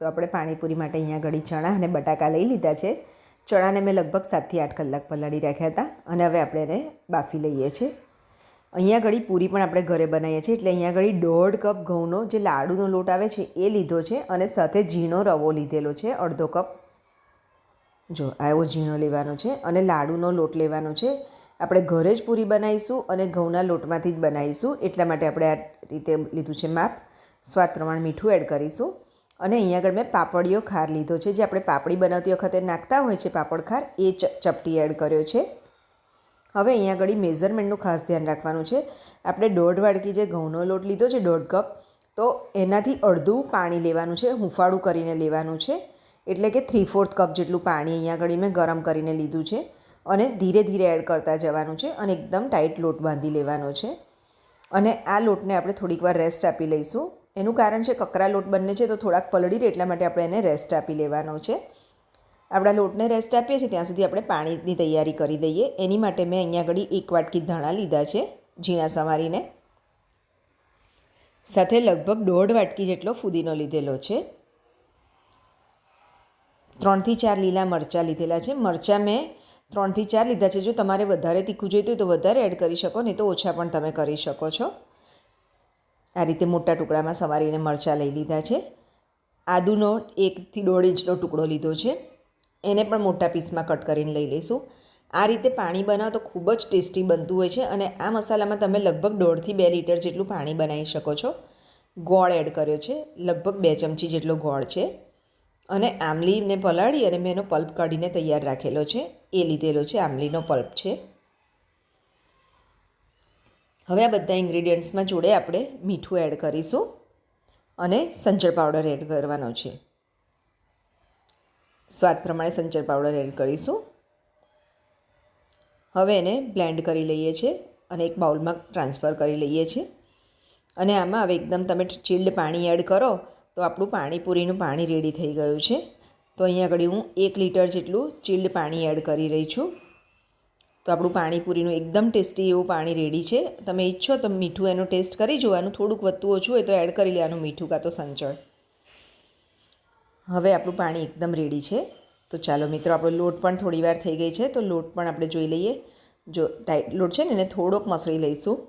તો આપણે પાણીપુરી માટે અહીંયા ઘડી ચણા અને બટાકા લઈ લીધા છે. ચણાને મેં લગભગ સાતથી આઠ કલાક પલાળી રાખ્યા હતા અને હવે આપણે એને બાફી લઈએ છીએ. અહીંયા ઘડી પૂરી પણ આપણે ઘરે બનાવીએ છીએ એટલે અહીંયા ઘડી દોઢ કપ ઘઉંનો જે લાડુનો લોટ આવે છે એ લીધો છે અને સાથે ઝીણો રવો લીધેલો છે, અડધો કપ. જો આવો ઝીણો લેવાનો છે અને લાડુનો લોટ લેવાનો છે. આપણે ઘરે જ પૂરી બનાવીશું અને ઘઉંના લોટમાંથી જ બનાવીશું. એટલા માટે આપણે આ રીતે લીધું છે માપ. સ્વાદ પ્રમાણે મીઠું એડ કરીશું. અને અહીંયા આગળ મેં પાપડીયો ખાર લીધો છે. જે આપણે પાપડી બનાવતી વખતે નાખતા હોય છે પાપડ ખાર, એ ચપટી એડ કર્યો છે. હવે અહીંયા આગળ મેઝરમેન્ટનું ખાસ ધ્યાન રાખવાનું છે. આપણે દોઢ વાડકી જે ઘઉંનો લોટ લીધો છે, દોઢ કપ, તો એનાથી અડધું પાણી લેવાનું છે, હુંફાળું કરીને લેવાનું છે. એટલે કે થ્રી ફોર્થ કપ જેટલું પાણી અહીંયા આગળ મેં ગરમ કરીને લીધું છે અને ધીરે ધીરે એડ કરતા જવાનું છે અને એકદમ ટાઈટ લોટ બાંધી લેવાનો છે. અને આ લોટને આપણે થોડીક વાર રેસ્ટ આપી લઈશું. એનું કારણ છે કકરા લોટ બંને છે તો થોડાક પલળી રહે એટલા માટે આપણે એને રેસ્ટ આપી લેવાનો છે. આપણા લોટને રેસ્ટ આપીએ છીએ ત્યાં સુધી આપણે પાણીની તૈયારી કરી દઈએ. એની માટે મેં અહીંયા આગળ એક વાટકી ધાણા લીધા છે ઝીણા સમારીને. સાથે લગભગ દોઢ વાટકી જેટલો ફુદીનો લીધેલો છે. ત્રણથી ચાર લીલા મરચાં લીધેલા છે. મરચાં મેં ત્રણથી ચાર લીધા છે. જો તમારે વધારે તીખું જોઈતું હોય તો વધારે એડ કરી શકો, નહીં તો ઓછા પણ તમે કરી શકો છો. આ રીતે મોટા ટુકડામાં સવારીને મરચાં લઈ લીધા છે. આદુનો એકથી દોઢ ઇંચનો ટુકડો લીધો છે. એને પણ મોટા પીસમાં કટ કરીને લઈ લઈશું. આ રીતે પાણી બનાવો તો ખૂબ જ ટેસ્ટી બનતું હોય છે અને આ મસાલામાં તમે લગભગ દોઢથી બે લીટર જેટલું પાણી બનાવી શકો છો. ગોળ એડ કર્યો છે, લગભગ બે ચમચી જેટલો ગોળ છે. અને આમલીને પલાળી અને મેં એનો પલ્પ કાઢીને તૈયાર રાખેલો છે. એ લીધેલો છે આમલીનો પલ્પ છે. હવે આ બધા ઇન્ગ્રીડિયન્ટ્સમાં જોડે આપણે મીઠું એડ કરીશું અને સંચળ પાવડર એડ કરવાનો છે. સ્વાદ પ્રમાણે સંચળ પાવડર એડ કરીશું. હવે એને બ્લેન્ડ કરી લઈએ છીએ અને એક બાઉલમાં ટ્રાન્સફર કરી લઈએ છીએ. અને આમાં હવે એકદમ તમે ચિલ્ડ પાણી એડ કરો તો આપણું પાણીપુરીનું પાણી રેડી થઈ ગયું છે. તો અહીંયા આગળ હું એક લીટર જેટલું ચિલ્ડ પાણી એડ કરી રહી છું. તો આપણું પાણીપુરીનું એકદમ ટેસ્ટી એવું પાણી રેડી છે. તમે ઈચ્છો તો મીઠું એનું ટેસ્ટ કરી જોવાનું થોડુંક વધતું ઓછું હોય તો એડ કરી લેવાનું મીઠું કાં તો સંચળ. હવે આપણું પાણી એકદમ રેડી છે. તો ચાલો મિત્રો, આપણો લોટ પણ થોડી વાર થઈ ગઈ છે. તો લોટ પણ આપણે જોઈ લઈએ. જો ટાઈટ લોટ છે ને, એને થોડોક મસળી લઈશું.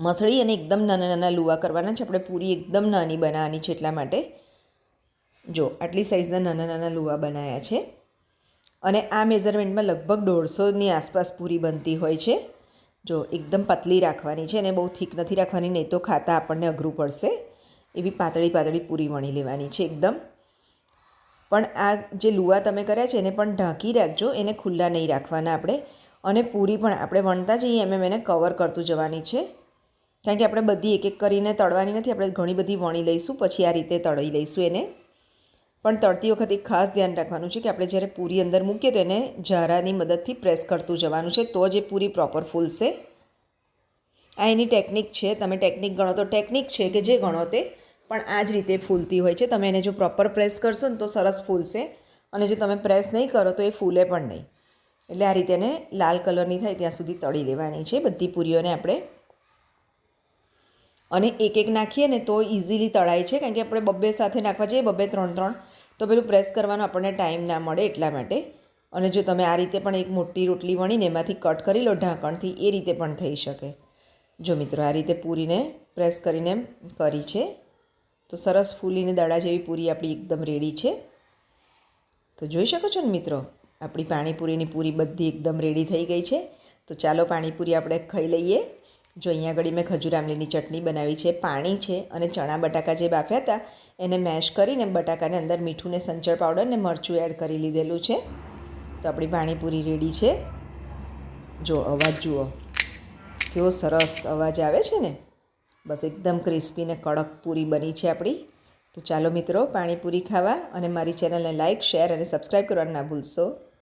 મસળી અને એકદમ નાના નાના લુવા કરવાના છે. આપણે પૂરી એકદમ નાની બનાવવાની છે એટલા માટે. જો, આટલી સાઇઝના નાના નાના લુવા બનાવ્યા છે. અને આ મેઝરમેન્ટમાં લગભગ દોઢસોની આસપાસ પૂરી બનતી હોય છે. જો એકદમ પતલી રાખવાની છે અને બહુ થીક નથી રાખવાની, નહીં તો ખાતા આપણને અઘરું પડશે. એવી પાતળી પાતળી પૂરી વણી લેવાની છે એકદમ. પણ આ જે લુવા તમે કર્યા છે એને પણ ઢાંકી રાખજો, એને ખુલ્લા નહીં રાખવાના આપણે. અને પૂરી પણ આપણે વણતા જઈએ એમ એમ એને કવર કરતું જવાની છે. કારણ કે આપણે બધી એક એક કરીને તળવાની નથી, આપણે ઘણી બધી વણી લઈશું, પછી આ રીતે તળી લઈશું એને. પણ તળતી વખતે ખાસ ધ્યાન રાખવાનું છે કે આપણે જ્યારે પૂરી અંદર મૂકીએ તો એને ઝારાની મદદથી પ્રેસ કરતું જવાનું છે, તો જ એ પૂરી પ્રોપર ફૂલશે. આ એની ટેકનિક છે, તમે ટેકનિક ગણો તો ટેકનિક છે કે જે ગણો તે, પણ આ જ રીતે ફૂલતી હોય છે. તમે એને જો પ્રોપર પ્રેસ કરશો ને તો સરસ ફૂલશે અને જો તમે પ્રેસ નહીં કરો તો એ ફૂલે પણ નહીં. એટલે આ રીતે એને લાલ કલરની થાય ત્યાં સુધી તળી દેવાની છે બધી પૂરીઓને આપણે. અને એક એક નાખીએ ને તો ઇઝીલી તળાય છે, કારણ કે આપણે બબ્બે સાથે નાખવા જઈએ બબ્બે ત્રણ ત્રણ તો પેલું પ્રેસ કરવાનો આપણને ટાઈમ ના મળે એટલા માટે. અને જો તમે આ રીતે પણ એક મોટી રોટલી વણીને એમાંથી કટ કરી લો ઢાંકણથી, એ રીતે પણ થઈ શકે. જો મિત્રો આ રીતે પૂરીને પ્રેસ કરીને કરી છે, તો સરસ ફૂલીને દડા જેવી પૂરી આપણી એકદમ રેડી છે. તો જોઈ શકો છો ને મિત્રો, આપણી પાણીપુરીની પૂરી બધી એકદમ રેડી થઈ ગઈ છે. તો ચાલો પાણીપુરી આપણે ખાઈ લઈએ. જો અહીંયા આગળ મેં ખજૂર આમલીની ચટણી બનાવી છે, પાણી છે અને ચણા બટાકા જે બાફ્યા હતા, એને મેશ કરીને બટાકાને અંદર મીઠું ને સંચળ પાવડર ને મરચું એડ કરી લીધેલું છે. તો આપણી પાણીપુરી રેડી છે. જો અવાજ જુઓ, કેવો સરસ અવાજ આવે છે ને? બસ એકદમ ક્રિસ્પી ને કડક પૂરી બની છે આપણી. તો ચાલો મિત્રો પાણીપુરી ખાવા અને મારી ચેનલને લાઇક શેર અને સબસ્ક્રાઈબ કરવાનું ના ભૂલશો.